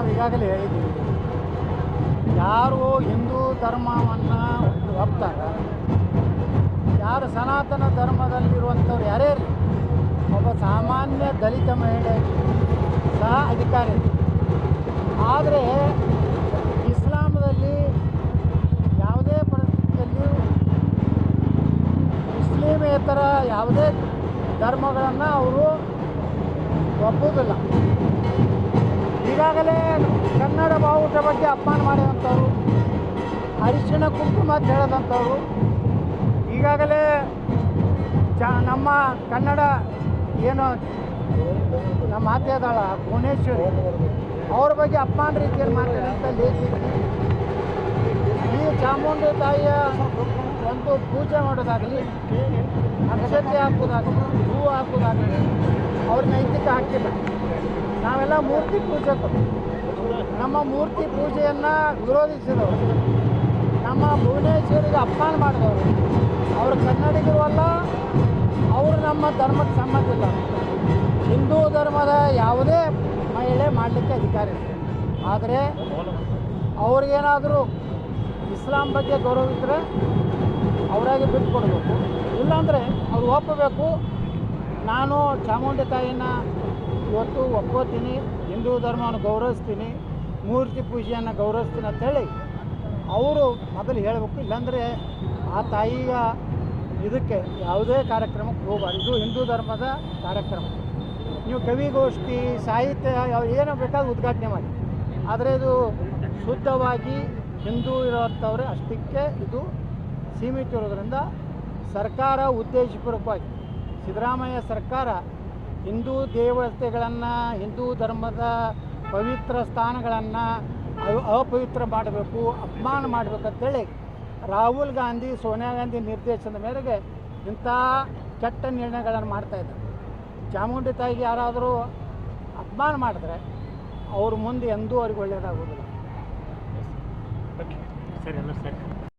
ನಾವು ಈಗಾಗಲೇ ಹೇಳಿದ್ದೀವಿ ಯಾರು ಹಿಂದೂ ಧರ್ಮವನ್ನು ಒಪ್ತಾರೆ? ಯಾರು ಸನಾತನ ಧರ್ಮದಲ್ಲಿರುವಂಥವ್ರು ಯಾರೇ ಇರಲಿ, ಒಬ್ಬ ಸಾಮಾನ್ಯ ದಲಿತ ಮಹಿಳೆ ಸಹ ಅಧಿಕಾರಿ ಆದರೆ ಇಸ್ಲಾಮದಲ್ಲಿ ಯಾವುದೇ ಪರಿಸ್ಥಿತಿಯಲ್ಲಿ ಮುಸ್ಲಿಮೇತರ ಯಾವುದೇ ಧರ್ಮಗಳನ್ನು ಅವರು ಒಪ್ಪುವುದಿಲ್ಲ. ಈಗಾಗಲೇ ಬಾವುಟ ಬಗ್ಗೆ ಅಪಮಾನ ಮಾಡಿದಂಥವ್ರು ಅರಿಶಿಣ ಕುಂಕುಮ ಅಂತ ಹೇಳದಂಥವ್ರು, ಈಗಾಗಲೇ ಚ ನಮ್ಮ ಕನ್ನಡ ಏನು, ನಮ್ಮ ಮಾತೆ ಅದಾಳ ಭುವನೇಶ್ವರಿ, ಅವ್ರ ಬಗ್ಗೆ ಅಪಮಾನ ರೀತಿಯಲ್ಲಿ ಮಾತಾಡಂತ ಲೇಖಿ ಈ ಚಾಮುಂಡಿ ತಾಯಿಯ ಒಂದು ಪೂಜೆ ಮಾಡೋದಾಗಲಿ, ಅಕ್ಷತೆ ಹಾಕೋದಾಗಲಿ ಹೂವು ಹಾಕೋದಾಗಲಿ, ಅವ್ರ ನೈತಿಕ ಹಾಕಿಲ್ಲ ನಾವೆಲ್ಲ ಮೂರ್ತಿ ಪೂಜಕರು ನಮ್ಮ ಮೂರ್ತಿ ಪೂಜೆಯನ್ನು ವಿರೋಧಿಸಿದವರು. ನಮ್ಮ ಭುವನೇಶ್ವರಿಗೆ ಅಪಮಾನ ಮಾಡಿದವರು. ಅವರು ಕನ್ನಡಿಗರು ಅಲ್ಲ, ಅವರು ನಮ್ಮ ಧರ್ಮಕ್ಕೆ ಸಂಬಂಧ ಇಲ್ಲ ಹಿಂದೂ ಧರ್ಮದ ಯಾವುದೇ ಮಹಿಳೆ ಮಾಡಲಿಕ್ಕೆ ಅಧಿಕಾರ ಇದೆ ಆದರೆ ಅವ್ರಿಗೇನಾದರೂ ಇಸ್ಲಾಂ ಬಗ್ಗೆ ಗೌರವ ಇದ್ದರೆ ಅವರಾಗಿ ಬಿಟ್ಟು ಕೊಡಬೇಕು ಇಲ್ಲಾಂದರೆ ಅವ್ರು ಒಪ್ಪಬೇಕು. ನಾನು ಚಾಮುಂಡಿ ತಾಯಿನ ಇವತ್ತು ಒಪ್ಕೋತೀನಿ. ಹಿಂದೂ ಧರ್ಮವನ್ನು ಗೌರವಿಸ್ತೀನಿ, ಮೂರ್ತಿ ಪೂಜೆಯನ್ನು ಗೌರವಿಸ್ತೀನಿ ಅಂತೇಳಿ ಅವರು ಮೊದಲು ಹೇಳಬೇಕು, ಇಲ್ಲಾಂದರೆ ಆ ತಾಯಿಯ ಇದಕ್ಕೆ ಯಾವುದೇ ಕಾರ್ಯಕ್ರಮಕ್ಕೆ ಹೋಗಬಾರ್ದು. ಇದು ಹಿಂದೂ ಧರ್ಮದ ಕಾರ್ಯಕ್ರಮ. ನೀವು ಕವಿಗೋಷ್ಠಿ ಸಾಹಿತ್ಯ ಏನೋ ಬೇಕಾದ ಉದ್ಘಾಟನೆ ಮಾಡಿ. ಆದರೆ ಇದು ಶುದ್ಧವಾಗಿ ಹಿಂದೂ ಇರೋಂಥವ್ರೆ ಅಷ್ಟಕ್ಕೆ ಇದು ಸೀಮಿತ ಇರೋದರಿಂದ ಸರ್ಕಾರ ಉದ್ದೇಶಪೂರ್ವಕವಾಗಿ ಸಿದ್ದರಾಮಯ್ಯ ಸರ್ಕಾರ ಹಿಂದೂ ದೇವತೆಗಳನ್ನು, ಹಿಂದೂ ಧರ್ಮದ ಪವಿತ್ರ ಸ್ಥಾನಗಳನ್ನು ಅಪವಿತ್ರ ಮಾಡಬೇಕು, ಅಪಮಾನ ಮಾಡಬೇಕಂತೇಳಿ ರಾಹುಲ್ ಗಾಂಧಿ, ಸೋನಿಯಾ ಗಾಂಧಿ ನಿರ್ದೇಶನದ ಮೇರೆಗೆ ಇಂಥ ಕೆಟ್ಟ ನಿರ್ಣಯಗಳನ್ನು ಮಾಡ್ತಾಯಿದ್ದಾರೆ ಚಾಮುಂಡಿ ತಾಯಿಗೆ ಯಾರಾದರೂ ಅಪಮಾನ ಮಾಡಿದ್ರೆ ಅವ್ರ ಮುಂದೆ ಎಂದೂ ಅವ್ರಿಗೆ ಒಳ್ಳೆಯದಾಗೋದಿಲ್ಲ ಸರಿ, ಎಲ್ಲ ಸರಿ.